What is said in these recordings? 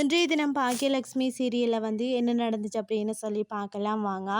இன்றைய தினம் பாக்கியலக்ஷ்மி சீரியலில் வந்து என்ன நடந்துச்சு அப்படின்னு சொல்லி பார்க்கலாம் வாங்க.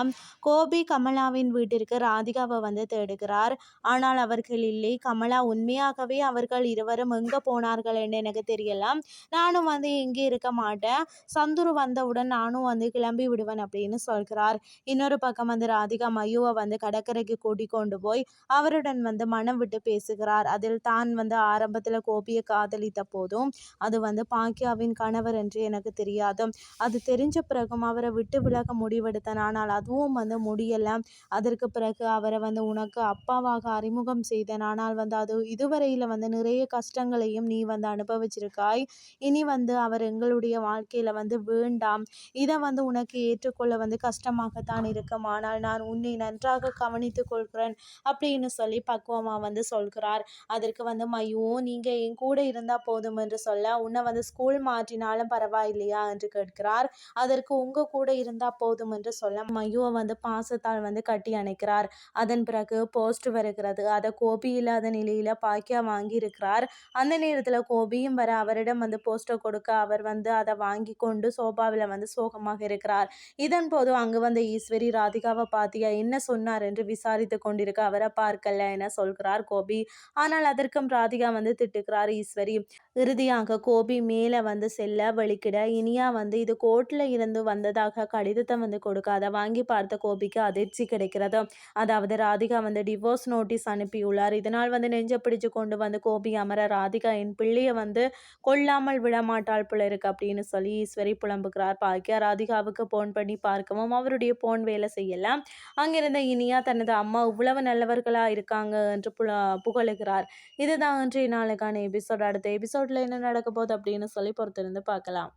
கோபி கமலாவின் வீட்டிற்கு ராதிகாவை வந்து தேடுகிறார். ஆனால் அவர்கள் இல்லை. கமலா உண்மையாகவே அவர்கள் இருவரும் எங்கே போனார்கள் என்று எனக்கு தெரியலாம் நானும் வந்து எங்கே இருக்க மாட்டேன். சந்துரு வந்தவுடன் நானும் வந்து கிளம்பி விடுவேன் அப்படின்னு சொல்கிறார். இன்னொரு பக்கம் வந்து ராதிகா மயுவை வந்து கடற்கரைக்கு கூட்டிக் கொண்டு போய் அவருடன் வந்து மனம் விட்டு பேசுகிறார். அதில் தான் வந்து ஆரம்பத்தில் கோபியை காதலித்த போதும் அது வந்து பாக்கியாவின் கணவர் என்று எனக்கு தெரியாது? அது தெரிஞ்ச பிறகும் அவரை விட்டு விலக முடிவெடுத்தேன். ஆனால் அதுவும் வந்து முடியலை. அதற்கு பிறகு அவரை வந்து உனக்கு அப்பாவாக அறிமுகம் செய்தேன். ஆனால் வந்து அது இதுவரையில் வந்து நிறைய கஷ்டங்களையும் நீ வந்து அனுபவிச்சிருக்காய். இனி வந்து அவர் எங்களுடைய வாழ்க்கையில் வந்து வேண்டாம். இதை வந்து உனக்கு ஏற்றுக்கொள்ள வந்து கஷ்டமாகத்தான் இருக்கும். ஆனால் நான் உன்னை நன்றாக கவனித்துக் கொள்கிறேன் அப்படின்னு சொல்லி பக்குவமாக வந்து சொல்கிறார். அதற்கு வந்து மையும் நீங்கள் என் கூட இருந்தால் போதும் என்று சொல்ல உன்னை வந்து ஸ்கூல் மாற்றினாலும் பரவாயில்லையா என்று கேட்கிறார். அதற்கு உங்க கூட இருந்தா போதும் என்று சொல்ல மையுவை வந்து பாசத்தால் வந்து கட்டி அணைக்கிறார். அதன் பிறகு போஸ்ட் வருகிறது. அதை கோபி இல்லாத நிலையில பாக்கியா வாங்கி இருக்கிறார் அந்த நேரத்துல கோபியும் வர அவரிடம் வந்து போஸ்டர் கொடுக்க அவர் வந்து அதை வாங்கி கொண்டு சோபாவில் வந்து சோகமாக இருக்கிறார். இதன் போது அங்கு வந்த ஈஸ்வரி ராதிகாவை பாத்தியா என்ன சொன்னார் என்று விசாரித்து கொண்டிருக்க அவரை பார்க்கல என சொல்கிறார் கோபி. ஆனால் அதற்கும் ராதிகா வந்து திட்டுக்கிறார் ஈஸ்வரி. இறுதியாக கோபி மேலே வந்து செல்ல வலிக்கிட இனியா வந்து இது கோர்ட்டில் இருந்து வந்ததாக கடிதத்தை வந்து கொடுக்க அதை வாங்கி பார்த்த கோபிக்கு அதிர்ச்சி கிடைக்கிறது. அதாவது ராதிகா வந்து டிவோர்ஸ் நோட்டீஸ் அனுப்பியுள்ளார். இதனால் வந்து நெஞ்ச பிடிச்சு கொண்டு வந்து கோபி அமர ராதிகா என் பிள்ளையை வந்து கொல்லாமல் விடமாட்டாள் போல இருக்கு அப்படின்னு சொல்லி ஈஸ்வரி புலம்புகிறார். பாக்கியா ராதிகாவுக்கு போன் பண்ணி பார்க்கவும் அவருடைய போன் வேலை செய்யலாம் அங்கிருந்த இனியா தனது அம்மா இவ்வளவு நல்லவர்களா இருக்காங்க என்று புல புகழுகிறார். இதுதான் இன்றைய நாளுக்கான எபிசோட் அடுத்த எபிசோட்ல என்ன நடக்க போகுது அப்படின்னு சொல்லி பொறுத்திருந்து பார்க்கலாம்.